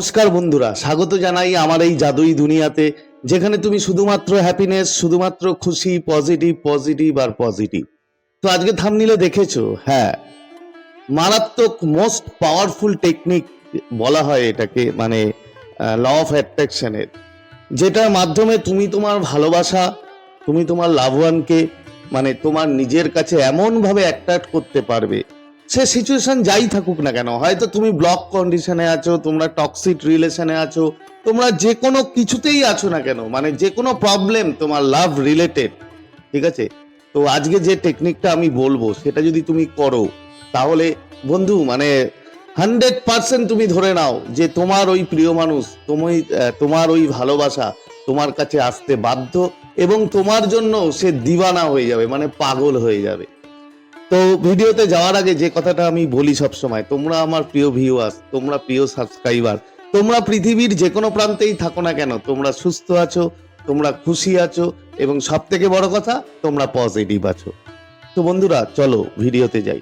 নমস্কার বন্ধুরা, স্বাগত জানাই আমার এই জাদুই দুনিয়াতে, যেখানে তুমি শুধুমাত্র হ্যাপিনেস শুধুমাত্র খুশি পজিটিভ পজিটিভ আর পজিটিভ তো আজকে থামনিলে দেখেছ? হ্যাঁ। মারাত্মক মোস্ট পাওয়ারফুল টেকনিক বলা হয় এটাকে মানে ল অফ অ্যাট্রাকশনের যেটার মাধ্যমে তুমি তোমার ভালোবাসা, তুমি তোমার লাভওয়ানকে মানে তোমার নিজের কাছে এমনভাবে অ্যাট্রাক্ট করতে পারবে সে সিচুয়েশন যাই থাকুক না কেন, হয়তো তুমি ব্লক কন্ডিশনে আছো, তোমরা টক্সিক রিলেশনে আছো, তোমরা যে কোনো কিছুতেই আছো না কেন মানে যে কোনো প্রবলেম তোমার লাভ রিলেটেড ঠিক আছে? তো আজকে যে টেকনিকটা আমি বলব, সেটা যদি তুমি করো, তাহলে বন্ধু মানে হান্ড্রেড পার্সেন্ট তুমি ধরে নাও যে তোমার ওই প্রিয় মানুষ তুমি তোমার ওই ভালোবাসা তোমার কাছে আসতে বাধ্য এবং তোমার জন্য সে দিবানা হয়ে যাবে মানে পাগল হয়ে যাবে। তো ভিডিওতে যাওয়ার আগে যে কথাটা আমি বলি সব সময় তোমরা আমার প্রিয় ভিউয়ার্স তোমরা প্রিয় সাবস্ক্রাইবার তোমরা পৃথিবীর যে কোনো প্রান্তেই থাকো না কেন, তোমরা সুস্থ আছো, তোমরা খুশি আছো, এবং সব থেকে বড় কথা, তোমরা পজিটিভ আছো। তো বন্ধুরা, চলো ভিডিওতে যাই।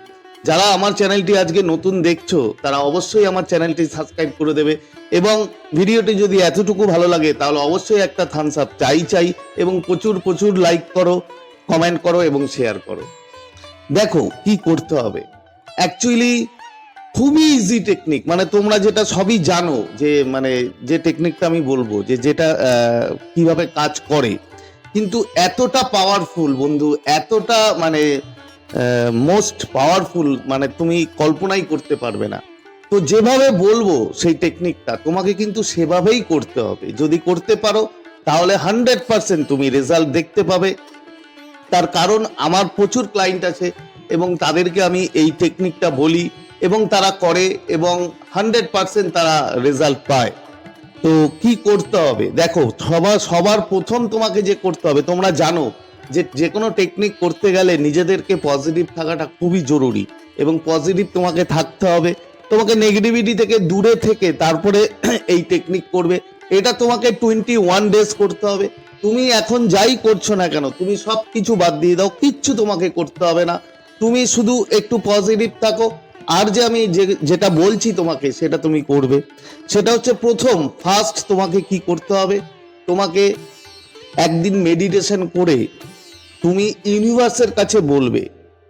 যারা আমার চ্যানেলটি আজকে নতুন দেখছ, তারা অবশ্যই আমার চ্যানেলটি সাবস্ক্রাইব করে দেবে, এবং ভিডিওটি যদি এতটুকু ভালো লাগে, তাহলে অবশ্যই একটা থামস আপ চাই চাই, এবং প্রচুর প্রচুর লাইক করো কমেন্ট করো, এবং শেয়ার করো। দেখো কি করতে হবে। অ্যাকচুয়ালি খুবই ইজি টেকনিক মানে তোমরা যেটা সবই জানো যে মানে যে টেকনিকটা আমি বলব, যে যেটা কীভাবে কাজ করে। কিন্তু এতটা পাওয়ারফুল বন্ধু, এতটা মানে মোস্ট পাওয়ারফুল মানে তুমি কল্পনাই করতে পারবে না। তো যেভাবে বলব সেই টেকনিকটা তোমাকে কিন্তু সেভাবেই করতে হবে। যদি করতে পারো, তাহলে হান্ড্রেড পার্সেন্ট তুমি রেজাল্ট দেখতে পাবে। তার কারণ আমার প্রচুর ক্লায়েন্ট আছে এবং তাদেরকে আমি এই টেকনিকটা বলি এবং তারা করে এবং হান্ড্রেড পার্সেন্ট তারা রেজাল্ট পায়। তো কি করতে হবে? দেখো, সবার সবার প্রথম তোমাকে যে করতে হবে, তোমরা জানো যে যে কোনো টেকনিক করতে গেলে নিজেদেরকে পজিটিভ থাকাটা খুবই জরুরি এবং পজিটিভ তোমাকে থাকতে হবে। তোমাকে নেগেটিভিটি থেকে দূরে থেকে তারপরে এই টেকনিক করবে। এটা তোমাকে টোয়েন্টি ওয়ান ডেজ করতে হবে। তুমি এখন যাই করছ না কেন, তুমি সব কিছু বাদ দিয়ে দাও, কিচ্ছু তোমাকে করতে হবে না। তুমি শুধু একটু পজিটিভ থাকো। আর যে আমি যে, যেটা বলছি তোমাকে, সেটা তুমি করবে। সেটা হচ্ছে প্রথম ফার্স্ট তোমাকে কি করতে হবে? তোমাকে একদিন মেডিটেশন করে তুমি ইউনিভার্সের কাছে বলবে।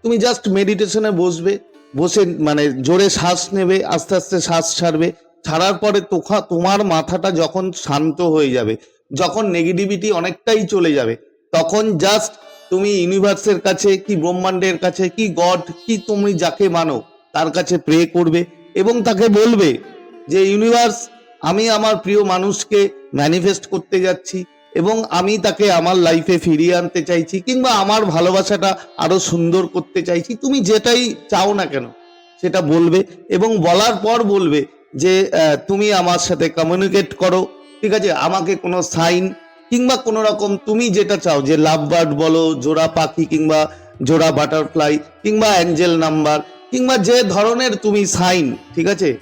তুমি জাস্ট মেডিটেশনে বসবে, বসে মানে জোরে শ্বাস নেবে, আস্তে আস্তে শ্বাস ছাড়বে। ছাড়ার পরে তোখা, তোমার মাথাটা যখন শান্ত হয়ে যাবে যখন নেগেটিভিটি অনেকটাই চলে যাবে, তখন জাস্ট তুমি ইউনিভার্সের কাছে কি ব্রহ্মাণ্ডের কাছে কি গড কি তুমি যাকে মানো, তার কাছে প্রে করবে এবং তাকে বলবে যে ইউনিভার্স আমি আমার প্রিয় মানুষকে ম্যানিফেস্ট করতে যাচ্ছি এবং আমি তাকে আমার লাইফে ফিরিয়ে আনতে চাইছি কিংবা আমার ভালোবাসাটা আরও সুন্দর করতে চাইছি। তুমি যেটাই চাও না কেন, সেটা বলবে এবং বলার পর বলবে যে তুমি আমার সাথে কমিউনিকেট করো ঠিক আছে? আমাকে কোনো সাইন কিংবা কোনো রকম তুমি যেটা চাও, যে লাভ বার্ড বলো, জোড়া পাখি কিংবা জোড়া বাটারফ্লাই কিংবা অ্যাঞ্জেল নাম্বার কিংবা যে ধরনের তুমি সাইন, ঠিক আছে?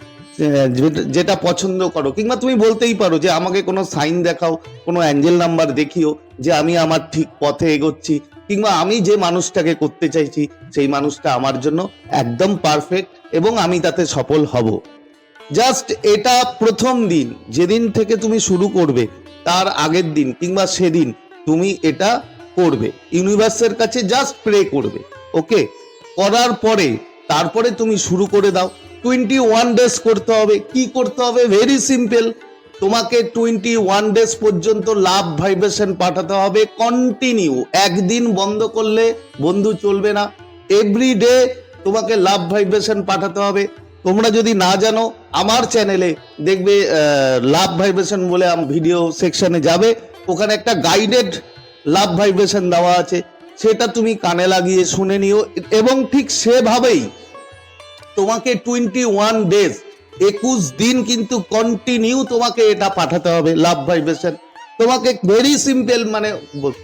যেটা- পছন্দ করো কিংবা তুমি বলতেই পারো যে আমাকে কোনো সাইন দেখাও, কোনো অ্যাঞ্জেল নাম্বার দেখিও যে আমি আমার ঠিক পথে এগোচ্ছি কিংবা আমি যে মানুষটাকে করতে চাইছি, সেই মানুষটা আমার জন্য একদম পারফেক্ট এবং আমি তাতে সফল হব। জাস্ট এটা প্রথম দিন, যেদিন থেকে তুমি শুরু করবে, তার আগের দিন কিংবা সেদিন তুমি এটা করবে। ইউনিভার্সের কাছে জাস্ট প্রে করবে ওকে করার পরে, তারপরে তুমি শুরু করে দাও। টোয়েন্টি ওয়ান ডেজ করতে হবে। কি করতে হবে? ভেরি সিম্পল তোমাকে টোয়েন্টি ওয়ান ডেজ পর্যন্ত লাভ ভাইব্রেশন পাঠাতে হবে কন্টিনিউ একদিন বন্ধ করলে বন্ধু চলবে না। এভরি ডে তোমাকে লাভ ভাইব্রেশন পাঠাতে হবে। তোমরা যদি না জানো, আমার চ্যানেলে দেখবে লাভ ভাইব্রেশন বলে ভিডিও সেকশনে যাবে। ওখানে একটা গাইডেড লাভ ভাইব্রেশন দেওয়া আছে। সেটা তুমি কানে লাগিয়ে শুনে নিও। এবং ঠিক সেভাবেই তোমাকে টোয়েন্টি ওয়ান ডেজ একুশ দিন কিন্তু কন্টিনিউ তোমাকে এটা পাঠাতে হবে লাভ ভাইব্রেশন তোমাকে ভেরি সিম্পল মানে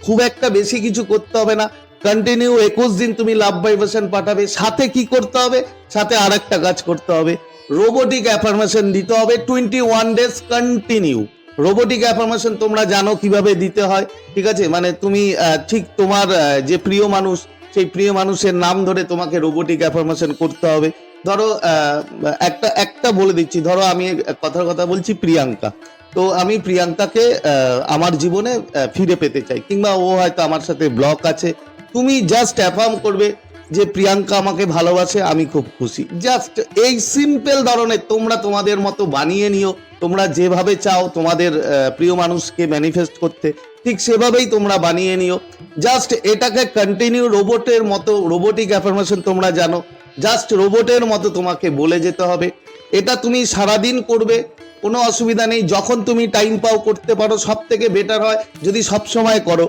খুব একটা বেশি কিছু করতে হবে না। কন্টিনিউ একুশ দিন তুমি লাভ ভাইব্রেশন পাঠাবে। সাথে কি করতে হবে? সাথে আর একটা কাজ করতে হবে। রোবোটিক অ্যাফার্মেশন দিতে হবে। Twenty one days continue robotic affirmation তোমরা জানো কীভাবে দিতে হয়। ঠিক আছে? মানে তুমি ঠিক তোমার যে প্রিয় মানুষ, সেই প্রিয় মানুষের নাম ধরে তোমাকে রোবোটিক অ্যাফার্মেশন করতে হবে। ধরো একটা একটা বলে দিচ্ছি। ধরো, আমি কথার কথা বলছি প্রিয়াঙ্কা। তো আমি প্রিয়াঙ্কাকে আমার জীবনে ফিরে পেতে চাই। কিংবা ও হয়তো আমার সাথে ব্লক আছে। তুমি জাস্ট অ্যাফার্ম করবে যে প্রিয়াঙ্কা আমাকে ভালোবাসে, আমি খুব খুশি। জাস্ট এই সিম্পল ধরনের তোমরা তোমাদের মতো বানিয়ে নিও, তোমরা যেভাবে চাও তোমাদের প্রিয় মানুষকে ম্যানিফেস্ট করতে, ঠিক সেভাবেই তোমরা বানিয়ে নিও। জাস্ট এটাকে কন্টিনিউ রোবটের মতো রোবোটিক অ্যাফার্মেশন তোমরা জানো। জাস্ট রোবটের মতো তোমাকে বলে যেতে হবে। এটা তুমি সারাদিন করবে, কোনো অসুবিধা নেই। যখন তুমি টাইম পাও করতে পারো সব থেকে বেটার হয় যদি সব সময় করো।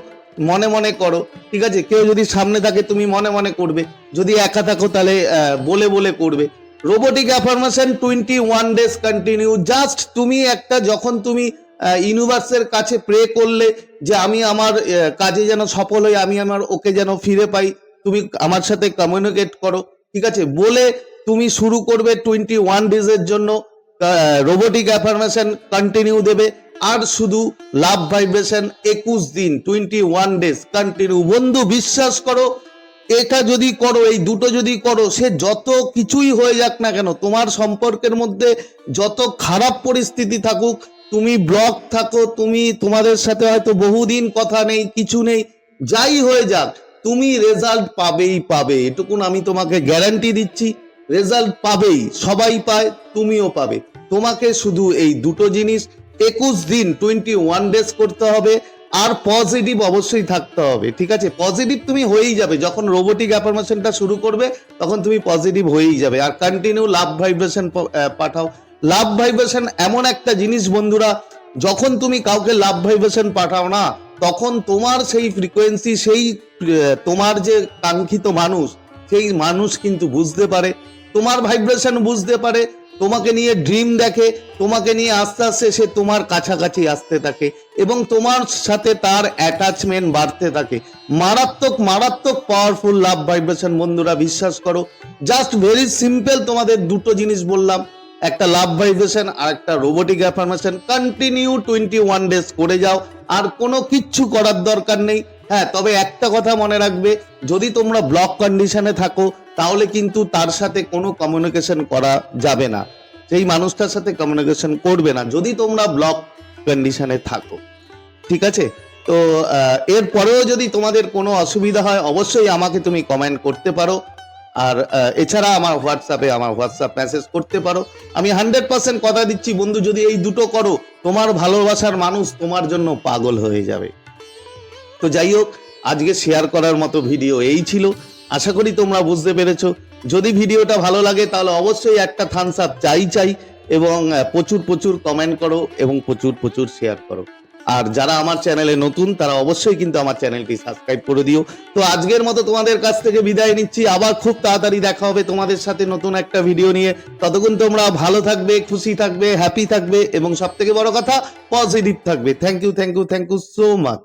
মনে মনে করো, ঠিক আছে? কেউ যদি সামনে থাকে, তুমি মনে মনে করবে। যদি একা থাকো, তাহলে বলে বলে করবে। Robotic affirmation twenty one days continue just তুমি একটা, যখন তুমি ইউনিভার্সের কাছে প্রে করলে যে আমি আমার কাজে যেন সফল হই, আমি আমার ওকে যেন ফিরে পাই, তুমি আমার সাথে কমিউনিকেট করো, ঠিক আছে? বলে তুমি শুরু করবে টোয়েন্টি ওয়ান ডেজের জন্য রোবোটিক অ্যাফার্মেশন কন্টিনিউ দেবে। আর শুধু লাভ ভাইব্রেশন একুশ দিন টোয়েন্টি ওয়ান ডেজ কন্টিনিউ বন্ধু, বিশ্বাস করো, এটা যদি করো, এই দুটো যদি করো, সে যত কিছুই হয়ে যাক না কেন, তোমার সম্পর্কের মধ্যে যত খারাপ পরিস্থিতি থাকুক, তুমি ব্লক থাকো, তুমি, তোমাদের সাথে হয়তো বহুদিন কথা নেই, কিছু নেই, যাই হয়ে যাক, তুমি রেজাল্ট পাবেই পাবে। এটুকুন আমি তোমাকে গ্যারান্টি দিচ্ছি রেজাল্ট পাবেই, সবাই পায়, তুমিও পাবে। তোমাকে শুধু এই দুটো জিনিস একুশ দিন টোয়েন্টি ওয়ান ডেজ করতে হবে আর পজিটিভ অবশ্যই থাকতে হবে, ঠিক আছে? পজিটিভ তুমি হয়েই যাবে, যখন রোবোটিক অ্যাফার্মেশনটা শুরু করবে, তখন তুমি পজিটিভ হয়েই যাবে। আর কন্টিনিউ লাভ ভাইব্রেশন পাঠাও। লাভ ভাইব্রেশন এমন একটা জিনিস বন্ধুরা, যখন তুমি কাউকে লাভ ভাইব্রেশন পাঠাও না, তখন তোমার সেই ফ্রিকোয়েন্সি সেই তোমার যে কাঙ্ক্ষিত মানুষ, সেই মানুষ কিন্তু বুঝতে পারে। তোমার ভাইব্রেশন বুঝতে পারে তোমাকে নিয়ে ড্রিম দেখে, তোমাকে নিয়ে আস্তে আস্তে সে তোমার কাছাকাছি আসতে থাকে এবং তোমার সাথে তার অ্যাটাচমেন্ট বাড়তে থাকে। মারাত্মক মারাত্মক পাওয়ারফুল লাভ ভাইব্রেশন বন্ধুরা, বিশ্বাস করো। জাস্ট ভেরি সিম্পল তোমাদের দুটো জিনিস বললাম। একটা লাভ ভাইব্রেশন আর একটা robotic affirmation continue twenty one days করে যাও। আর কোনো কিচ্ছু করার দরকার নেই। হ্যাঁ তবে একটা কথা মনে রাখবে। যদি তোমরা ব্লক কন্ডিশনে থাকো তাহলে কিন্তু তার সাথে কোনো কমিউনিকেশন করা যাবে না। সেই মানুষটার সাথে কমিউনিকেশন করবে না, যদি তোমরা ব্লক কন্ডিশনে থাকো। ঠিক আছে? তো এরপরেও যদি তোমাদের কোনো অসুবিধা হয়, অবশ্যই আমাকে তুমি কমেন্ট করতে পারো। আর এছাড়া আমার হোয়াটসঅ্যাপে আমার হোয়াটসঅ্যাপ মেসেজ করতে পারো। আমি হান্ড্রেড পার্সেন্ট কথা দিচ্ছি, বন্ধু, যদি এই দুটো করো, তোমার ভালোবাসার মানুষ তোমার জন্য পাগল হয়ে যাবে। তো যাই হোক, আজকে শেয়ার করার মতো ভিডিও এই ছিল। আশা করি তোমরা বুঝতে পেরেছ। যদি ভিডিওটা ভালো লাগে, তাহলে অবশ্যই একটা থামস আপ চাই চাই এবং প্রচুর প্রচুর কমেন্ট করো এবং প্রচুর প্রচুর শেয়ার করো। আর যারা আমার চ্যানেলে নতুন, তারা অবশ্যই কিন্তু আমার চ্যানেলটি সাবস্ক্রাইব করে দিও। তো আজকের মতো তোমাদের কাছ থেকে বিদায় নিচ্ছি। আবার খুব তাড়াতাড়ি দেখা হবে তোমাদের সাথে নতুন একটা ভিডিও নিয়ে। ততক্ষণ তোমরা ভালো থাকবে, খুশি থাকবে হ্যাপি থাকবে এবং সব থেকে বড় কথা পজিটিভ থাকবে। Thank you thank you thank you so much